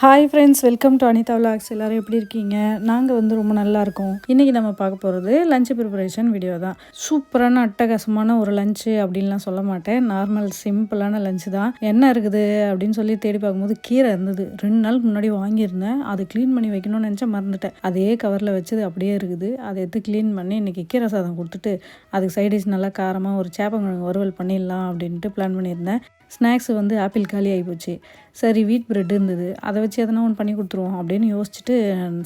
Hi friends welcome to Anitha vlogs எல்லோரும் எப்படி இருக்கீங்க? நாங்கள் வந்து ரொம்ப நல்லா இருக்கோம். இன்றைக்கி நம்ம பார்க்க போகிறது லஞ்ச் ப்ரிப்பரேஷன் வீடியோ தான். சூப்பரான அட்டகாசமான ஒரு லஞ்சு அப்படின்லாம் சொல்ல மாட்டேன். நார்மல் சிம்பிளான லஞ்சு தான். என்ன இருக்குது அப்படின்னு சொல்லி தேடி பார்க்கும்போது கீரை இருந்தது. ரெண்டு நாள் முன்னாடி வாங்கியிருந்தேன். அதை க்ளீன் பண்ணி வைக்கணும்னு நினச்சா மறந்துட்டேன். அதே கவரில் வச்சது அப்படியே இருக்குது. அதை எடுத்து க்ளீன் பண்ணி இன்றைக்கி கீரை சாதம் கொடுத்துட்டு அதுக்கு சைடிஷ் நல்லா காரமாக ஒரு சேப்பங்கிழங்கு வறுவல் பண்ணிடலாம் அப்படின்ட்டு பிளான் பண்ணியிருந்தேன். ஸ்நாக்ஸ் வந்து ஆப்பிள் காலி ஆகிப்போச்சு சரி வீட் பிரெட் இருந்தது. அதை வச்சு எதனா ஒன்று பண்ணி கொடுத்துருவோம் அப்படின்னு யோசிச்சுட்டு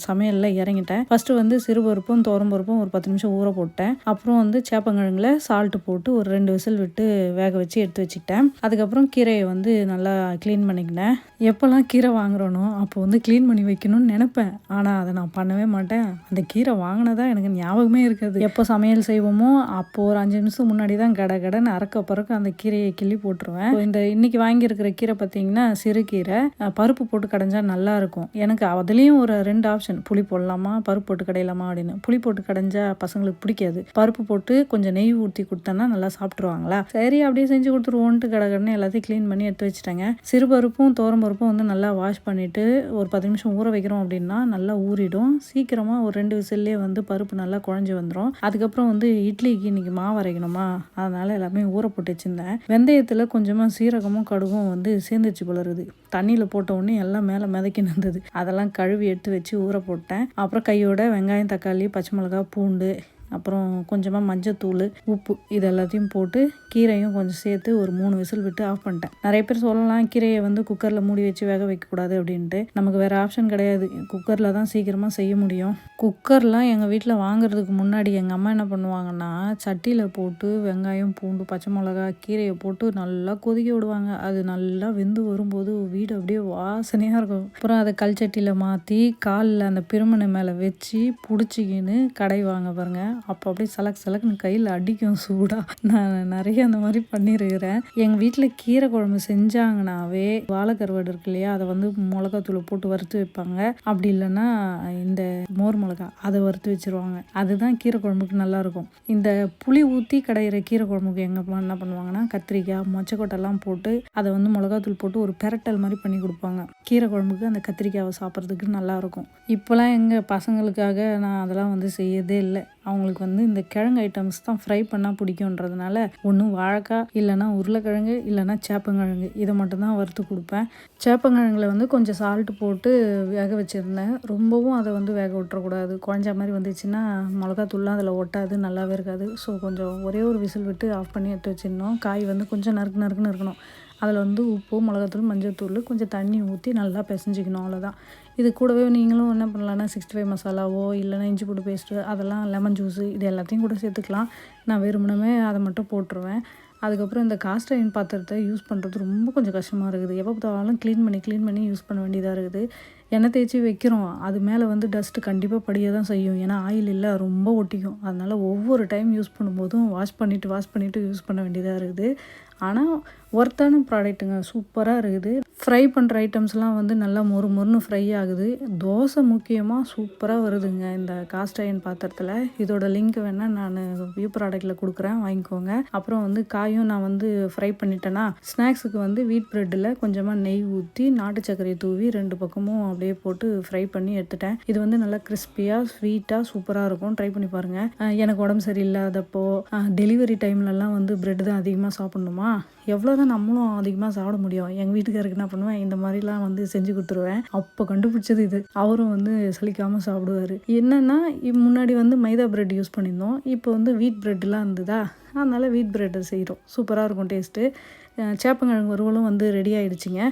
சமையலில் இறங்கிட்டேன். ஃபஸ்ட்டு வந்து சிறுபருப்பும் பருப்பும் ஒரு பத்து நிமிஷம் ஊற போட்டேன். அப்புறம் வந்து சேப்பங்கிழங்குல சால்ட்டு போட்டு ஒரு ரெண்டு விசில் விட்டு வேக வச்சு எடுத்து வச்சுக்கிட்டேன். அதுக்கப்புறம் கீரையை வந்து நல்லா க்ளீன் பண்ணிக்கினேன். எப்போல்லாம் கீரை வாங்குறோனோ அப்போ வந்து க்ளீன் பண்ணி வைக்கணும்னு நினப்பேன். ஆனால் அதை நான் பண்ணவே மாட்டேன். அந்த கீரை வாங்கினதா எனக்கு ஞாபகமே இருக்காது. எப்போ சமையல் செய்வோமோ அப்போது ஒரு அஞ்சு நிமிஷம் முன்னாடி தான் கடை கடைன்னு அறக்க பறக்க அந்த கீரையை கிள்ளி போட்டுருவேன். இந்த இன்னைக்கு வாங்கியிருக்கிற கீரை பார்த்தீங்கன்னா முருங்கைக்கீரை பருப்பு போட்டு கடைஞ்சா நல்லா இருக்கும் எனக்கு அதுலேயும் ஒரு ரெண்டு ஆப்ஷன் புளி போடலாமா பருப்பு போட்டு கடையலாமா அப்படின்னு. புளி போட்டு கடைஞ்சா பசங்களுக்கு பிடிக்காது. பருப்பு போட்டு கொஞ்சம் நெய் ஊற்றி கொடுத்தோன்னா நல்லா சாப்பிட்ருவாங்களா சரி அப்படியே செஞ்சு கொடுத்துருவோன்ட்டு கடை எல்லாத்தையும் க்ளீன் பண்ணி எடுத்து வச்சுட்டாங்க. சிறு பருப்பும் தோரம் பருப்பும் வந்து நல்லா வாஷ் பண்ணிவிட்டு ஒரு பத்து நிமிஷம் ஊற வைக்கிறோம் அப்படின்னா நல்லா ஊறிடும். சீக்கிரமாக ஒரு ரெண்டு விசில்லே வந்து பருப்பு நல்லா குழஞ்சி வந்துடும் அதுக்கப்புறம் வந்து இட்லிக்கு இன்னைக்கு மாவு அரைக்கணுமா? அதனால் எல்லாமே ஊற போட்டு வச்சுருந்தேன். வெந்தயத்தில் கொஞ்சமாக சீரகமும் கடுகும் வந்து சேர்ந்துச்சு வளருது தண்ணியில் போட்ட உடனே எல்லாம் மேலே மிதக்கி நின்றது. அதெல்லாம் கழுவி எடுத்து வச்சு ஊற போட்டேன். அப்புறம் கையோட வெங்காயம் தக்காளி பச்சை மிளகா பூண்டு அப்புறம் கொஞ்சமாக மஞ்சத்தூள் உப்பு இது எல்லாத்தையும் போட்டு கீரையும் கொஞ்சம் சேர்த்து ஒரு மூணு விசில் விட்டு ஆஃப் பண்ணிட்டேன். நிறைய பேர் சொல்லலாம் கீரையை வந்து குக்கரில் மூடி வச்சு வேக வைக்கக்கூடாது அப்படின்ட்டு. நமக்கு வேறு ஆப்ஷன் கிடையாது. குக்கரில் தான் சீக்கிரமாக செய்ய முடியும். குக்கர்லாம் எங்கள் வீட்டில் வாங்குறதுக்கு முன்னாடி எங்கள் அம்மா என்ன பண்ணுவாங்கன்னா சட்டியில் போட்டு வெங்காயம் பூண்டு பச்சை மிளகா கீரையை போட்டு நல்லா கொதிக்க விடுவாங்க. அது நல்லா வெந்து வரும்போது வீடு அப்படியே வாசனையாக இருக்கும். அப்புறம் அதை கல் சட்டியில் மாற்றி காலில் அந்த பிரிமனை மேலே வச்சு பிடிச்சிக்கின்னு கடைவாங்க பாருங்கள் அப்போ அப்படியே சலக் சலக்குன்னு கையில் அடிக்கும் சூடாக நான் நிறைய அந்த மாதிரி பண்ணியிருக்கிறேன் எங்கள் வீட்டில் கீரை குழம்பு செஞ்சாங்கனாவே வாழைக்கருவாடு இருக்கு இல்லையா? அதை வந்து மிளகாத்தூள் போட்டு வறுத்து வைப்பாங்க. அப்படி இல்லைன்னா இந்த மோர் மிளகா அதை வறுத்து வச்சுருவாங்க. அதுதான் கீரை குழம்புக்கு நல்லாயிருக்கும் இந்த புளி ஊற்றி கடையிற கீரை குழம்புக்கு எங்கள் என்ன பண்ணுவாங்கன்னா கத்திரிக்காய் மொச்சக்கொட்டைலாம் போட்டு அதை வந்து மிளகாத்தூள் போட்டு ஒரு பெரட்டல் மாதிரி பண்ணி கொடுப்பாங்க. கீரை குழம்புக்கு அந்த கத்திரிக்காவை சாப்பிட்றதுக்கு நல்லாயிருக்கும் இப்போலாம் எங்கள் பசங்களுக்காக நான் அதெல்லாம் வந்து செய்யறதே இல்லை. அவங்களுக்கு வந்து இந்த கிழங்கு ஐட்டம்ஸ் தான் ஃப்ரை பண்ணால் பிடிக்குன்றதுனால ஒன்றும் வாழைக்காய் இல்லைனா உருளைக்கிழங்கு இல்லைனா சேப்பங்கிழங்கு. இதை மட்டும்தான் வறுத்து கொடுப்பேன். சேப்பங்கிழங்குல வந்து கொஞ்சம் சால்ட்டு போட்டு வேக வச்சுருந்தேன். ரொம்பவும் அதை வந்து வேக விட்டுறக்கூடாது. குழஞ்ச மாதிரி வந்துச்சுன்னா மிளகாத்தூள்லாம் அதில் ஒட்டாது நல்லாவே இருக்காது. ஸோ கொஞ்சம் ஒரே ஒரு விசில் விட்டு ஆஃப் பண்ணி எடுத்து வச்சிடணும். காய் வந்து கொஞ்சம் நறுக்கு நறுக்குன்னு இருக்கணும். அதில் வந்து உப்பு மிளகாத்தூள் மஞ்சள் தூள் கொஞ்சம் தண்ணி ஊற்றி நல்லா பிசைஞ்சிக்கணும் அவ்வளோதான் இது கூடவே நீங்களும் என்ன பண்ணலான்னா சிக்ஸ்டி ஃபைவ் மசாலாவோ இல்லைனா இஞ்சி பூண்டு பேஸ்ட்டு அதெல்லாம் லெமன் ஜூஸு இது எல்லாத்தையும் கூட சேர்த்துக்கலாம். நான் வெறுமனமே அதை மட்டும் போட்டுருவேன். அதுக்கப்புறம் இந்த காஸ்ட் அயன் பாத்திரத்தை யூஸ் பண்ணுறது ரொம்ப கொஞ்சம் கஷ்டமாக இருக்குது. எப்போ பார்த்தாலும் க்ளீன் பண்ணி க்ளீன் பண்ணி யூஸ் பண்ண வேண்டியதாக இருக்குது. எண்ணெய் தேய்ச்சி வைக்கிறோம். அது மேலே வந்து டஸ்ட்டு கண்டிப்பாக படிய தான் செய்யும். ஏன்னா ஆயில் இல்லை ரொம்ப ஒட்டிக்கும். அதனால் ஒவ்வொரு டைம் யூஸ் பண்ணும்போதும் வாஷ் பண்ணிவிட்டு வாஷ் பண்ணிவிட்டு யூஸ் பண்ண வேண்டியதாக இருக்குது. ஆனால் ஒர்த்தான ப்ராடக்ட்டுங்க சூப்பராக இருக்குது. ஃப்ரை பண்ணுற ஐட்டம்ஸ்லாம் வந்து நல்லா மொறு மொறுன்னு ஃப்ரை ஆகுது. தோசை முக்கியமாக சூப்பராக வருதுங்க இந்த காஸ்ட் அயன் பாத்திரத்தில். இதோட லிங்க் வேணால் நான் வியூ ப்ராடக்ட்டில் கொடுக்குறேன். வாங்கிக்கோங்க. அப்புறம் வந்து காயும் நான் வந்து ஃப்ரை பண்ணிட்டேன்னா ஸ்நாக்ஸுக்கு வந்து வீட் ப்ரெட்டில் கொஞ்சமாக நெய் ஊற்றி நாட்டு சர்க்கரையை தூவி ரெண்டு பக்கமும் அப்படியே போட்டு ஃப்ரை பண்ணி எடுத்துட்டேன். இது வந்து நல்லா கிறிஸ்பியாக ஸ்வீட்டாக சூப்பராக இருக்கும். ட்ரை பண்ணி பாருங்கள் எனக்கு உடம்பு சரியில்லாதப்போ டெலிவரி டைம்லலாம் வந்து ப்ரெட் தான் அதிகமாக சாப்பிட்ணுமா? எவ்வளோ தான் நம்மளும் அதிகமாக சாப்பிட முடியும். எங்கள் வீட்டுக்காருக்கு என்ன பண்ணுவேன்? இந்த மாதிரிலாம் வந்து செஞ்சு கொடுத்துருவேன். அப்போ கண்டுபிடிச்சது இது. அவரும் வந்து சலிக்காமல் சாப்பிடுவார். என்னென்னா முன்னாடி வந்து மைதா பிரெட் யூஸ் பண்ணியிருந்தோம். இப்போ வந்து வீட் ப்ரெட்லாம் இருந்ததா? அதனால் வீட் பிரெட்டை செய்கிறோம் சூப்பராக இருக்கும் டேஸ்ட்டு சேப்பங்கிழங்கு வறுவலும் வந்து ரெடி ஆகிடுச்சிங்க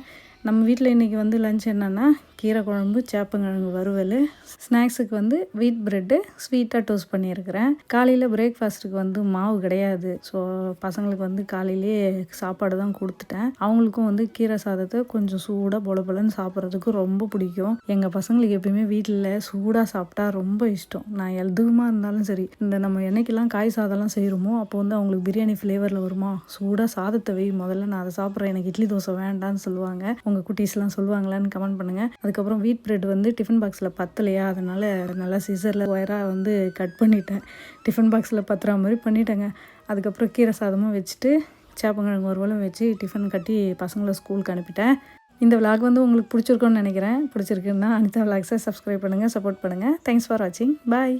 நம்ம வீட்டில் இன்றைக்கி வந்து லஞ்ச் என்னென்னா கீரை குழம்பு சேப்பங்கிழங்கு வறுவல் ஸ்நாக்ஸுக்கு வந்து வீட் ப்ரெட்டு ஸ்வீட்டாக டோஸ்ட் பண்ணியிருக்கிறேன். காலையில் பிரேக்ஃபாஸ்ட்டுக்கு வந்து மாவு கிடையாது. ஸோ பசங்களுக்கு வந்து காலையிலேயே சாப்பாடு தான் கொடுத்துட்டேன். அவங்களுக்கும் வந்து கீரை சாதத்தை கொஞ்சம் சூடாக பொல பொலன்னு சாப்பிட்றதுக்கு ரொம்ப பிடிக்கும். எங்கள் பசங்களுக்கு எப்பயுமே வீட்டில் சூடாக சாப்பிட்டா ரொம்ப இஷ்டம். நான் எதுவுமா இருந்தாலும் சரி இந்த நம்ம என்னைக்கெல்லாம் காய் சாதம்லாம் செய்கிறோமோ அப்போ வந்து அவங்களுக்கு பிரியாணி ஃப்ளேவரில் வருமா? சூடாக சாதத்தை வை முதல்ல நான் அதை சாப்பிட்றேன். எனக்கு இட்லி தோசை வேண்டான்னு சொல்லுவாங்க. உங்கள் குட்டீஸ்லாம் சொல்லுவாங்களான்னு கமெண்ட் பண்ணுங்கள் அதுக்கப்புறம் வீட் ப்ரெட் வந்து டிஃபன் பாக்ஸில் பத்தலையா? அதனால் நல்லா சிசரில் ஒயராக வந்து கட் பண்ணிட்டேன். டிஃபன் பாக்ஸில் பத்துற மாதிரி பண்ணிட்டேங்க. அதுக்கப்புறம் கீரை சாதமும் வச்சுட்டு சேப்பங்கிழங்கு ஒருவலும் வச்சு டிஃபன் கட்டி பசங்களை ஸ்கூலுக்கு அனுப்பிட்டேன். இந்த விளாக் வந்து உங்களுக்கு பிடிச்சிருக்கோன்னு நினைக்கிறேன். பிடிச்சிருக்குன்னா அனிதா விளாக்ஸை சப்ஸ்கிரைப் பண்ணுங்கள் சப்போர்ட் பண்ணுங்கள் தேங்க்ஸ் ஃபார் வாட்சிங் பாய்